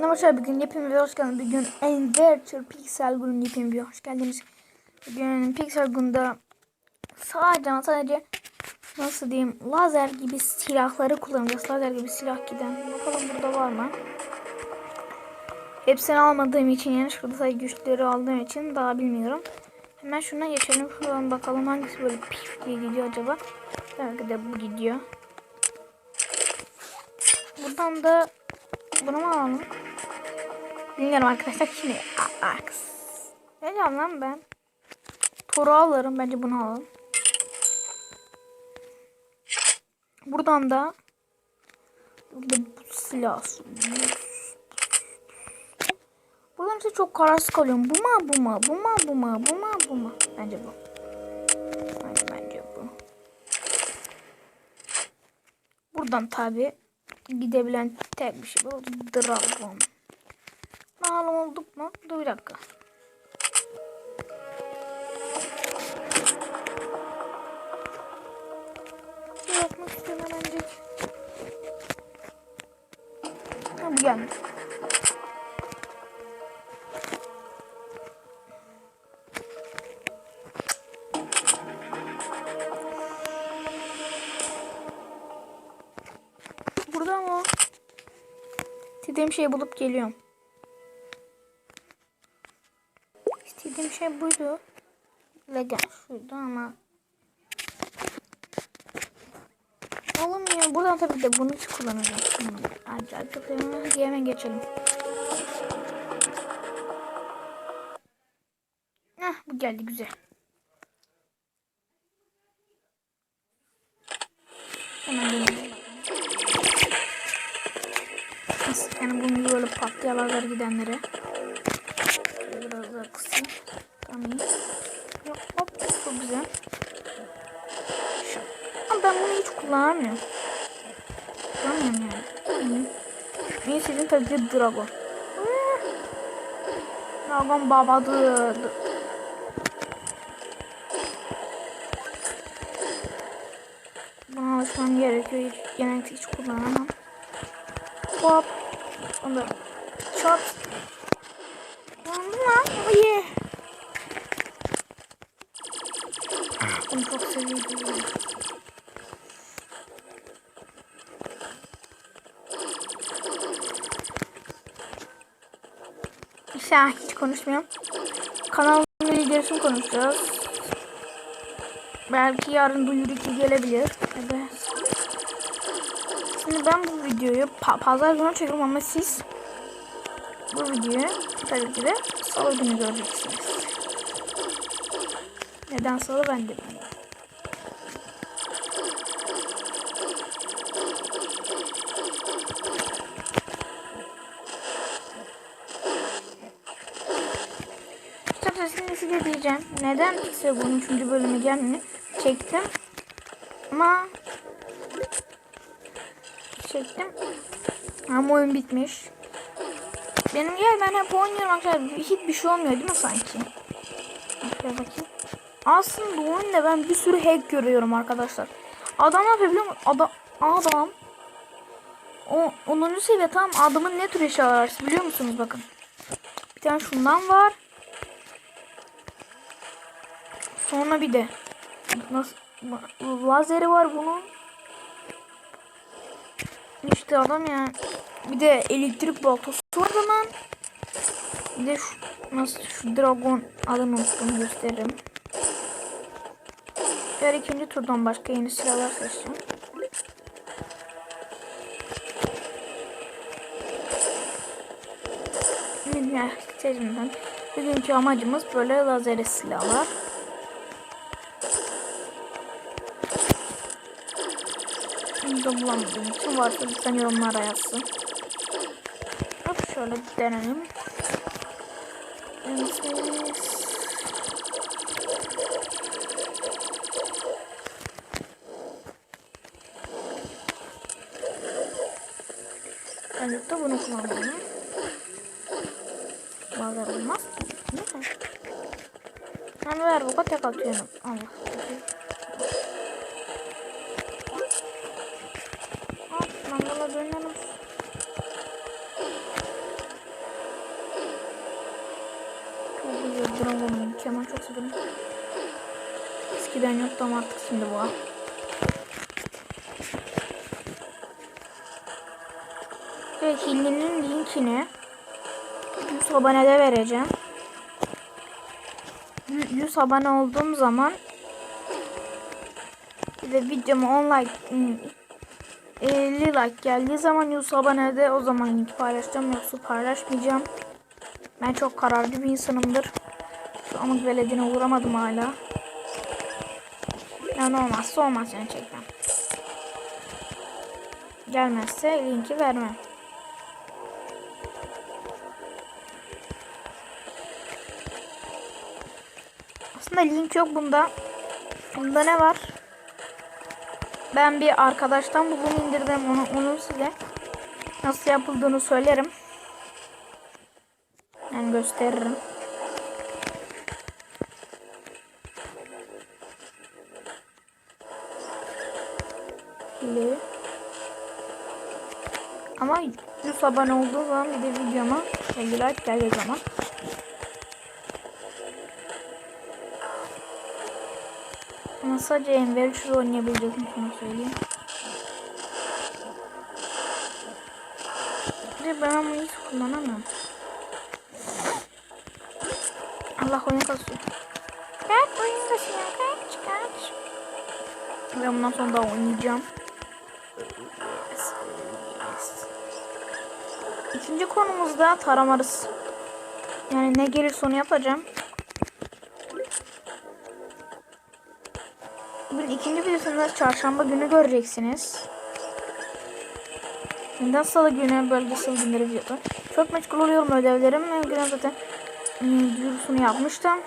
Arkadaşlar bugün yepyeni bir hoş geldiniz. Bugün Adventure Pixel Gun'un yepyeni bir hoş geldiniz. Bugün Pixel Gun'da sadece sadece nasıl diyeyim lazer gibi silahları kullanacağız. Lazer gibi silah giden. Bakalım burada var mı? Hepsini almadığım için yanlışlıkla sadece güçleri aldığım için daha bilmiyorum. Hemen şuna geçelim. Şuradan bakalım hangisi böyle pif diye gidiyor acaba. Belki de bu gidiyor. Buradan da bunu mu alalım? Bilmiyorum arkadaşlar. Şimdi aks. Ne diyeceğim lan ben? Toru alırım. Bence bunu alalım. Buradan da burada bu silah. Buradan işte çok kararsız kalıyorum. Bu mu bu mu? Bu mu bu mu? Bu mu bu mu? Bence bu. Bence, bence bu. Buradan tabi gidebilen tek bir şey bu. Dragon. Bakalım olduk mu? Dur bir dakika. Yapmak istiyorum hemencik. Ha bu geldi. Burada mı? İstediğim şeyi bulup geliyorum. Şey buydu. Legal şuydu ama. Olmuyor. Buradan tabii de bunu kullanacağım. Hadi arkadaşlar hadi hemen geçelim. Heh, bu geldi güzel. Hemen dönelim. Yani bunu böyle patlayalarlar gidenlere. Şöyle Biraz daha kısayım. Tamam iyi. Hop, çok güzel. Şu. Ama ben bunu hiç kullanamıyorum. Kullanmıyorum yani. En istediğim tabii ki Dragon. Hmm. Dragon babadır. Buna alışmam gerekiyor. Hiç, genellikle hiç kullanamam. Hop. Onda. Çat. Yandı lan. Hayır. Bunu çok seviyorum. İşte hiç konuşmuyorum. Kanalın videosunu konuşacağız. Belki yarın duyurucu gelebilir. Evet. Şimdi ben bu videoyu pa pazar günü çekiyorum ama siz bu videoyu tabii ki de salı günü göreceksiniz. Neden salı ben de size diyeceğim. Neden size bunun 3. bölümü gelmini çektim. Ama çektim. Ama oyun bitmiş. Benim yer ben hep oynuyorum arkadaşlar. Hiçbir şey olmuyor değil mi sanki? Şöyle bakayım. Aslında oyunda ben bir sürü hack görüyorum arkadaşlar. Adam ne yapıyor biliyor musun? Adam, adam o 10. seviye tam adamın ne tür eşyalar biliyor musunuz bakın. Bir tane şundan var. Sonra bir de nasıl lazeri var bunun. İşte adam ya. Bir de elektrik baltası var zaman. Bir de şu, nasıl şu dragon adını unuttum gösteririm. Diğer ikinci turdan başka yeni silahlar seçeceğim. Bilmiyorum seçimden. Bugünkü amacımız böyle lazer silahlar. Bunu da bulamadığım için varsa lütfen yorumlara yazsın. Hop şöyle denelim. Evet. Ben de bunu kullanmalıyım. Bazen olmaz. Neyse. Ben ver bu tek atıyorum. Allah. dönüyorum. Duramam. Kemal çok sıkıntı. Eskiden yoktu ama artık şimdi var. Ve Hilli'nin linkini yüz abonede vereceğim. Yüz abone olduğum zaman ve videomu online 50 like geldiği zaman 100 abonede o zaman link paylaşacağım yoksa paylaşmayacağım. Ben çok kararlı bir insanımdır. Şu anlık veledine uğramadım hala. Yani olmazsa olmaz yani çekmem. Gelmezse linki vermem. Aslında link yok bunda. Bunda ne var? Ben bir arkadaştan bunu indirdim. Onu, onu size nasıl yapıldığını söylerim. Yani gösteririm. Hile. Ama 100 abone olduğu zaman bir de videoma 50 like geldiği zaman sadece Enver 300 oynayabileceksin sana söyleyeyim. Bir ben bunu hiç kullanamam. Allah oyun kasıyor. Kaç oyun kasıyor kaç kaç. Ben bundan sonra daha oynayacağım. İkinci konumuzda taramarız. Yani ne gelirse onu yapacağım. Bugün ikinci videosunda çarşamba günü göreceksiniz. Neden salı günü bölgesel günleri videoda. Çok meşgul oluyorum ödevlerim. Bugün zaten ım, duyurusunu yapmıştım.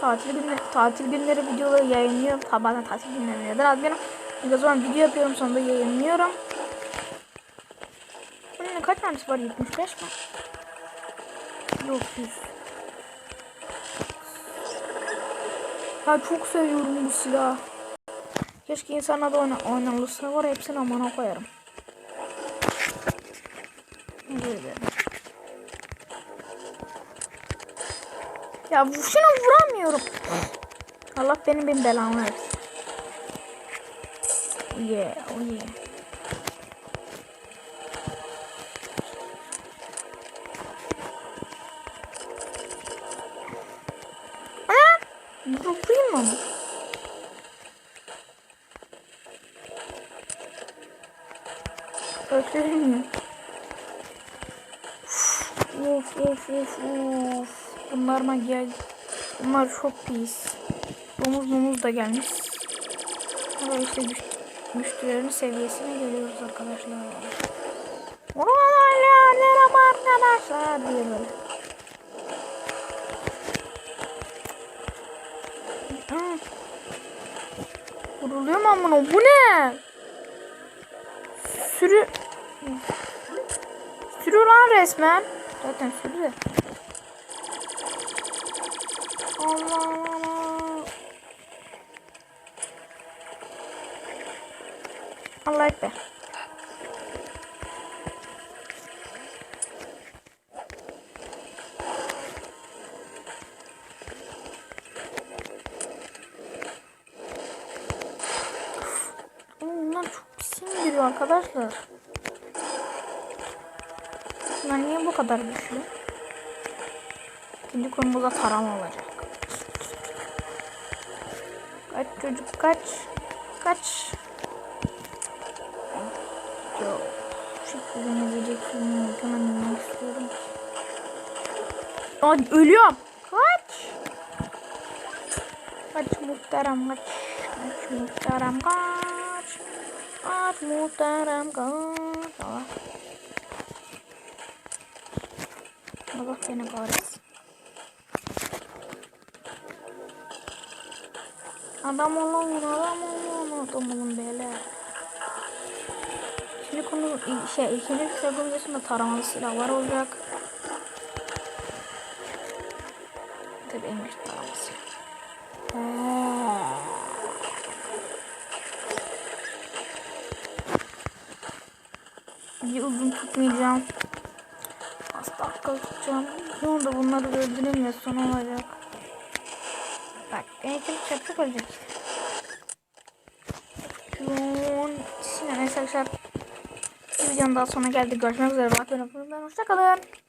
Tatil günleri, tatil günleri videoları yayınlıyorum. Tabi bazen tatil günleri neden atmıyorum. O zaman video yapıyorum sonra da yayınlıyorum. Bunun kaç tanesi var? 75 mi? Yok 100. Ya çok seviyorum bu silahı. Keşke insanlar da oyna oynanılsa var hepsini amana koyarım. Dilerim. Ya şunu vuramıyorum. Allah benim benim belamı versin. Oh yeah, oh yeah. Of. Bunlar mı gel? Bunlar çok pis. Domuz domuz da gelmiş. Ama işte güç, güçlülerin seviyesine geliyoruz arkadaşlar. Merhaba arkadaşlar diye böyle. Vuruluyor mu amına? Bu ne? Sürü... Sürü lan resmen. Zaten sürü de. Allah Allah. Allah ekber. Bunlar çok pis indiriyor arkadaşlar. Bunlar niye bu kadar güçlü? İkinci konumuzda tarama olacak. Kaç çocuk kaç. Kaç. Yo. Şekilde izleyecek filmi yok. Hemen dinlemek istiyorum. Ay ölüyorum. Kaç. Kaç muhterem kaç. Kaç muhterem kaç. Kaç muhterem kaç. Allah. Allah seni kahretsin. Adam olun, adam olun, adam olun böyle. Şimdi konu şey ikinci segundosunda taramalı silahlar olacak. Tabii güçlü taraması. Bir uzun tutmayacağım. Az dakika tutacağım. Sonra da bunları öldüreyim ve son olacak. Bak kim çarpacak ölecek. Neyse arkadaşlar. Bir videonun daha sonuna geldik. Görüşmek üzere. Bakın. Hoşçakalın.